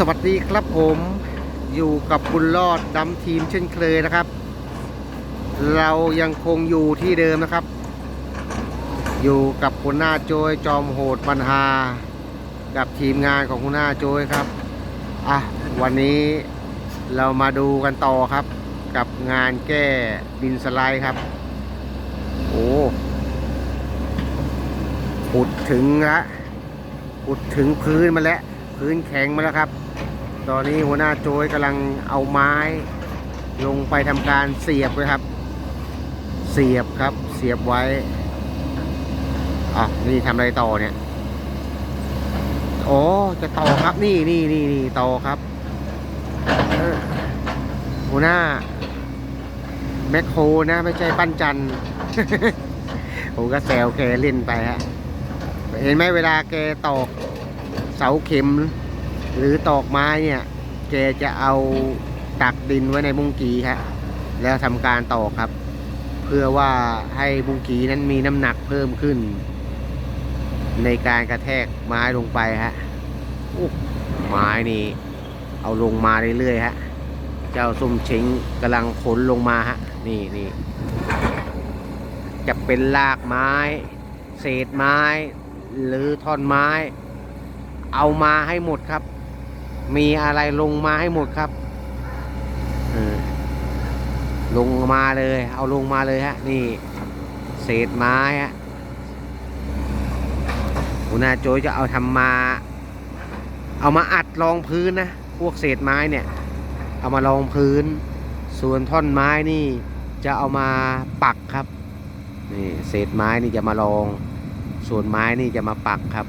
สวัสดีครับผมอยู่กับบุญรอดดำทีมเช่นเคยนะครับ เรายังคงอยู่ที่เดิมนะครับ อยู่กับหัวหน้าโจยจอมโหดปัญหา กับทีมงานของหัวหน้าโจยครับอะวันนี้เรามาดูกันต่อครับ กับงานแก้ดินสไลด์ครับโอ้ขุดถึงละขุดถึงพื้นมาแล้วพื้นแข็งมาแล้วครับ ตอนนี้หัวหน้าโจยกำลังเอาไม้ ลงไปทำการเสียบเลยครับ เสียบครับ เสียบไว้อะนี่ทำอะไรต่อเนี่ยโอ้จะต่อครับนี่นี่นี่นี่ต่อครับหัวหน้าแมคโครนะไม่ใช่ปั้นจันผมก็แซวแกเล่นไปฮะเห็นไหมเวลาแกตอกเสาเข็ม หรือตอกไม้เนี่ยแกจะเอาตักดินไว้ในบุ้งกีฮะแล้วทำการตอกครับ เพื่อว่าให้บุ้งกีนั้นมีน้ำหนักเพิ่มขึ้น ในการกระแทกไม้ลงไปฮะอุ๊ยไม้นี่เอาลงมาเรื่อยๆฮะเจ้าส้มเช้งกำลังขนลงมาฮะนี่นี่จะเป็นรากไม้ เศษไม้ หรือท่อนไม้ เอามาให้หมดครับ มีอะไรลงมาให้หมดครับเออลงมาเลย เอาลงมาเลยฮะ นี่ เศษไม้ฮะหัวหน้าโจยจะเอาทำมา เอามาอัดรองพื้นนะ พวกเศษไม้เนี่ย เอามารองพื้น ส่วนท่อนไม้นี่จะเอามาปักครับ นี่เศษไม้นี่จะมาลอง ส่วนไม้นี่จะมาปักครับ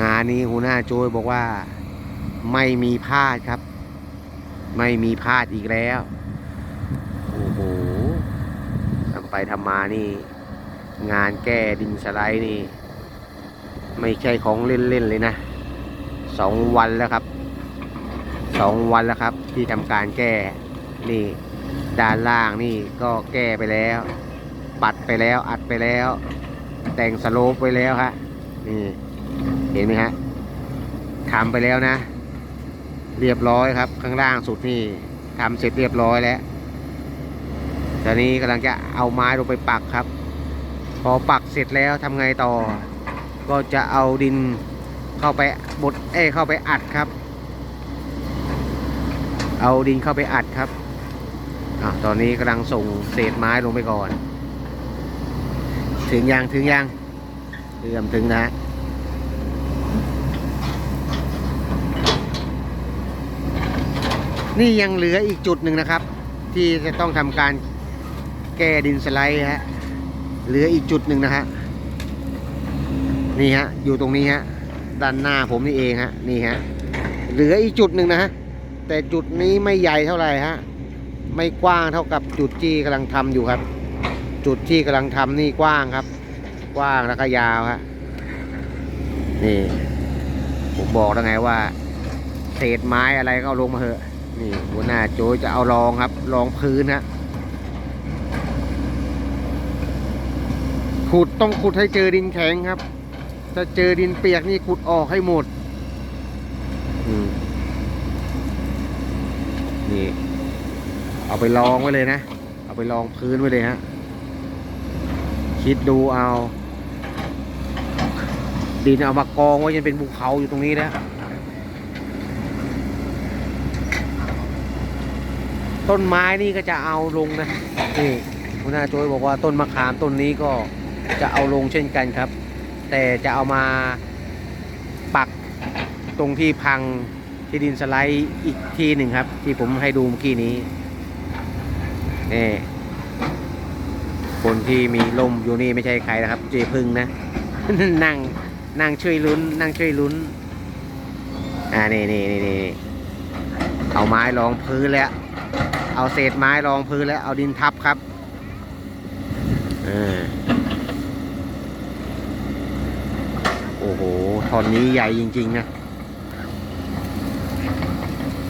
งานนี้หัวหน้าโจยบอกว่า ไม่มีพลาดครับ ไม่มีพลาดอีกแล้ว โอ้โหทำไปทำมานี่ งานแก้ดินสไลด์นี่ ไม่ใช่ของเล่นๆเลยนะสองวันแล้วครับสองวันแล้วครับ ที่ทำการแก้นี่ด้านล่างนี่ก็แก้ไปแล้ว ปัดไปแล้วอัดไปแล้ว แต่งสโลปไว้แล้วฮะนี่เห็นไหมฮะทำไปแล้วนะ เรียบร้อยครับ ข้างล่างสุดนี่ทำเสร็จเรียบร้อยแล้วตอนนี้กำลังจะเอาไม้ลงไปปักครับ พอปักเสร็จแล้วทำไงต่อ ก็จะเอาดินเข้าไปบดเอ้เข้าไปอัดครับ เอาดินเข้าไปอัดครับอะตอนนี้กำลังส่งเศษไม้ลงไปก่อน ถึงยังถึงยังเตริ่มถึงนะฮะ นี่ยังเหลืออีกจุดหนึ่งนะครับ ที่จะต้องทำการแก้ดินสไลด์ฮะเหลืออีกจุดหนึ่งนะฮะนี่ฮะอยู่ตรงนี้ฮะด้านหน้าผมนี่เองฮะนี่ฮะเหลืออีกจุดหนึ่งนะฮะแต่จุดนี้ไม่ใหญ่เท่าไหร่ฮะไม่กว้างเท่ากับจุดที่กำลังทำอยู่ครับ จุดที่กำลังทำนี่กว้างครับ กว้างแล้วก็ยาวฮะนี่ผมบอกแล้วไงว่า เศษไม้อะไรก็เอาลงมาเถอะ นี่หัวหน้าโจจะเอารองครับ รองพื้นฮะขุดต้องขุดให้เจอดินแข็งครับ ถ้าเจอดินเปียกนี่ขุดออกให้หมดนี่ เอาไปรองไว้เลยนะ เอาไปรองพื้นไว้เลยฮะ คิดดูเอา ดินเอามากองไว้จนเป็นภูเขาอยู่ตรงนี้แล้ว ต้นไม้นี่ก็จะเอาลงนะนี่คุณอาโจยบอกว่าต้นมะขามต้นนี้ก็จะเอาลงเช่นกันครับ แต่จะเอามาปักตรงที่พังที่ดินสไลด์อีกทีหนึ่งครับ ที่ผมให้ดูเมื่อกี้นี้นี่คนที่มีลมอยู่นี่ไม่ใช่ใครนะครับ เจพึ่งนะ นั่งนั่งช่วยลุ้น นั่งช่วยลุ้น อ่านี่นี่นี่นี่เอาไม้รองพื้นแล้ว เอาเศษไม้รองพื้นแล้วเอาดินทับครับเออโอ้โหท่อนนี้ใหญ่จริง ๆ นะ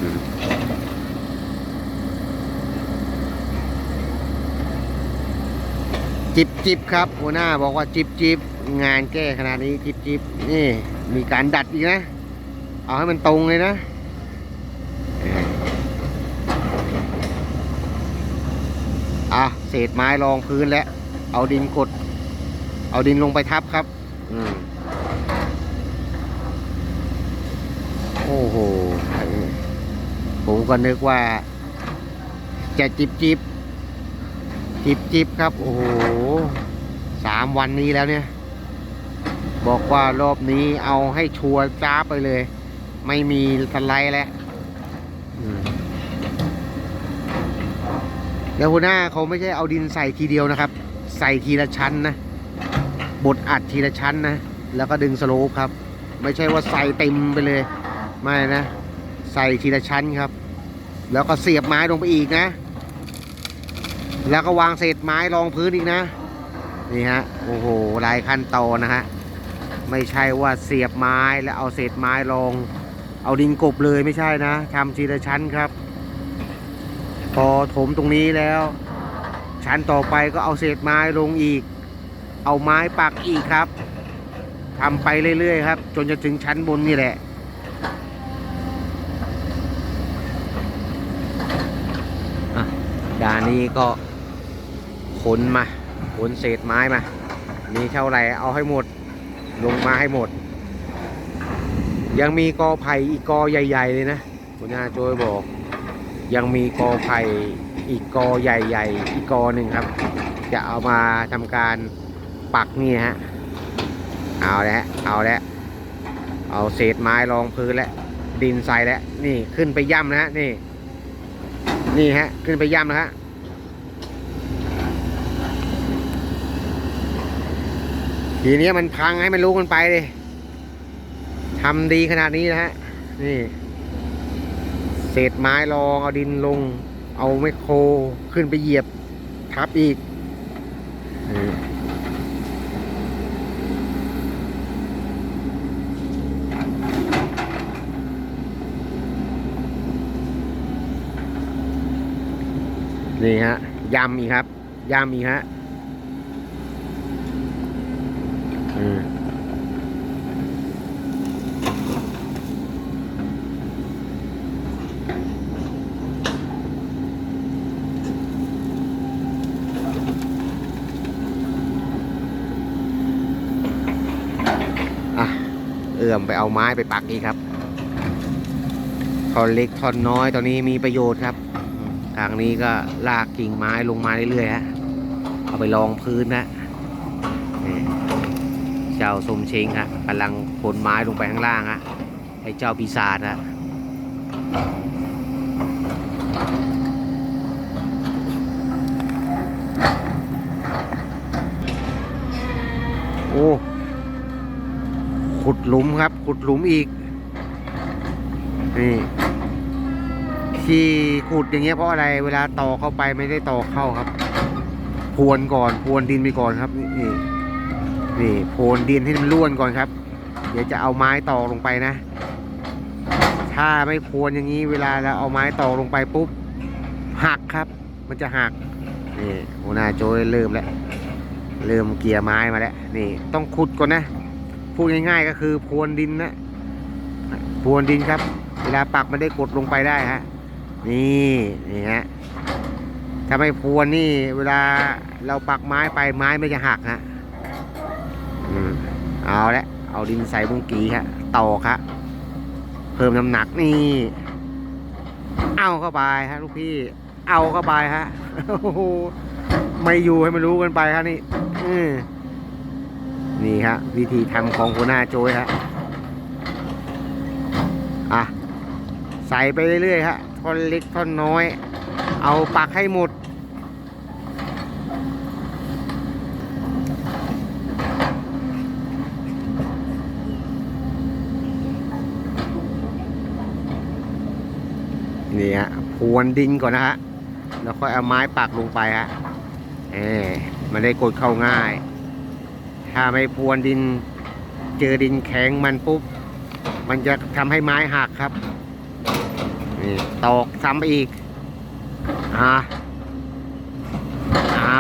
อืมจิบจิบครับ หัวหน้าบอกว่าจิบจิบงานแก้ขนาดนี้จิบจิบนี่ มีการดัดอีกนะ เอาให้มันตรงเลยนะเอออะ เศษไม้รองพื้นแล้ว เอาดินกด เอาดินลงไปทับครับ อืมโอ้โห ผมก็นึกว่า จะจิบจิบจิบจิบครับ โอ้โหสามวันนี้แล้วเนี่ย บอกว่ารอบนี้เอาให้ชัวร์จ้าบไปเลย ไม่มีสไลด์แล้ว อืมแล้วหัวหน้าเขาไม่ใช่เอาดินใส่ทีเดียวนะครับ ใส่ทีละชั้นนะบดอัดทีละชั้นนะ แล้วก็ดึงสโลปครับ ไม่ใช่ว่าใส่เต็มไปเลย ไม่นะ ใส่ทีละชั้นครับ แล้วก็เสียบไม้ลงไปอีกนะ แล้วก็วางเศษไม้รองพื้นอีกนะ นี่ฮะ โอ้โหหลายขั้นตอนนะฮะ ไม่ใช่ว่าเสียบไม้แล้วเอาเศษไม้รอง เอาดินกบเลยไม่ใช่นะทำทีละชั้นครับ พอถมตรงนี้แล้ว ชั้นต่อไปก็เอาเศษไม้ลงอีก เอาไม้ปักอีกครับทำไปเรื่อยๆครับ จนจะถึงชั้นบนนี่แหละอะดานนี้ก็ขนมาขนเศษไม้มา มีเท่าไหร่เอาให้หมด ลงมาให้หมด ยังมีกอไผ่อีกกอใหญ่ ๆ เลยนะคุณอาโจยบอก ยังมีกอไผ่อีกกอใหญ่ๆ อีกกอหนึ่งครับ จะเอามาทำการปักนี่ฮะ เอาแล้วเอาแล้วเอาเศษไม้รองพื้นแล้วดินใส่แล้วนี่ขึ้นไปย่ำนะฮะนี่ นี่ฮะขึ้นไปย่ำนะฮะทีนี้มันพังให้มันรู้กันไปเลยทำดีขนาดนี้นะฮะนี่ เศษไม้รองเอาดินลง เอาไมโครขึ้นไปเหยียบทับอีกนี่นี่ฮะยำอีกครับยำอีกฮะ เอื้อมไปเอาไม้ไปปักอีกครับท่อนเล็กท่อนน้อยตอนนี้มีประโยชน์ครับ ทางนี้ก็ลากกิ่งไม้ลงมาเรื่อยๆฮะเอาไปรองพื้นนะเจ้าสมเชงฮะกำลังขนไม้ลงไปข้างล่างฮะไอ้เจ้าปีศาจฮะโอ้ ขุดหลุมครับ ขุดหลุมอีก นี่ที่ขุดอย่างเงี้ยเพราะอะไร เวลาต่อเข้าไปไม่ได้ต่อเข้าครับพรวนก่อนพรวนดินไปก่อนครับ นี่ นี่พรวนดินให้มันร่วนก่อนครับ เดี๋ยวจะเอาไม้ต่อลงไปนะ ถ้าไม่พรวนอย่างนี้เวลาเราเอาไม้ต่อลงไปปุ๊บหักครับ มันจะหัก นี่หัวหน้าโจยเริ่มแล้ว เริ่มเกียร์ไม้มาแล้ว นี่ ต้องขุดก่อนนะ พูดง่ายๆก็คือพรวนดินนะพรวนดินครับ เวลาปักมันได้กดลงไปได้ฮะนี่นี่ฮะถ้าไม่พรวนนี่ เวลาเราปักไม้ไปไม้ไม่จะหักฮะอืมเอาละเอาดินใส่บุ้งกีฮะต่อครับเพิ่มน้ำหนักนี่ เอาเข้าไปฮะลูกพี่ เอาเข้าไปฮะโอ้โหไม่อยู่ให้มันรู้กันไปครับนี่อืม นี่ฮะวิธีทำของหัวหน้าโจยฮะอะใส่ไปเรื่อยๆฮะท่อนเล็กท่อนน้อย เอาปักให้หมดนี่ฮะพรวนดินก่อนนะฮะแล้วค่อยเอาไม้ปักลงไปฮะเออมันได้กดเข้าง่าย ถ้าไม่พรวนดินเจอดินแข็งมันปุ๊บ มันจะทำให้ไม้หักครับ นี่ตอกซ้ำอีก อ่า อ่า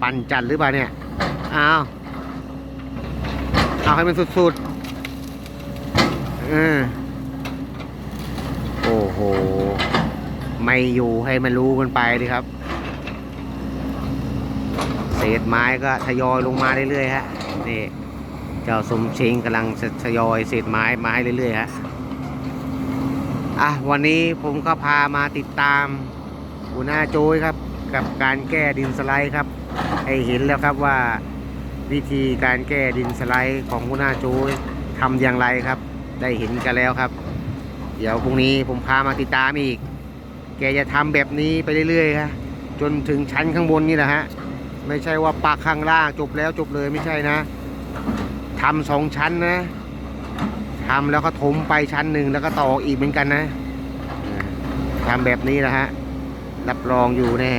ปั่นจัดหรือเปล่าเนี่ยเอาเอาให้มันสุดๆ เออ โอ้โห ไม่อยู่ให้มันรู้มันไปดีครับ เศษไม้ก็ทยอยลงมาเรื่อยๆฮะนี่เจ้าสมเชงกำลังทยอยเศษไม้มาให้เรื่อยๆฮะอะวันนี้ผมก็พามาติดตามหัวหน้าโจยครับ กับการแก้ดินสไลด์ครับ ให้เห็นแล้วครับว่าวิธีการแก้ดินสไลด์ของหัวหน้าโจยทำอย่างไรครับ ได้เห็นกันแล้วครับ เดี๋ยวพรุ่งนี้ผมพามาติดตามอีก แกจะทำแบบนี้ไปเรื่อยๆครับจนถึงชั้นข้างบนนี่แหละฮะ ไม่ใช่ว่าปักข้างล่างจบแล้วจบเลยไม่ใช่นะทำสองชั้นนะทำแล้วก็ถมไปชั้นหนึ่งแล้วก็ต่ออีกเหมือนกันนะทำแบบนี้แหละฮะรับรองอยู่แน่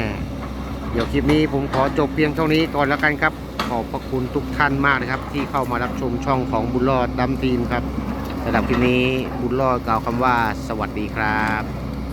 เดี๋ยวคลิปนี้ผมขอจบเพียงเท่านี้ก่อนแล้วกันครับ ขอบพระคุณทุกท่านมากนะครับ ที่เข้ามารับชมช่องของบุญรอดดำทีมครับสำหรับคลิปนี้บุญรอดกล่าวคำว่า สวัสดีครับ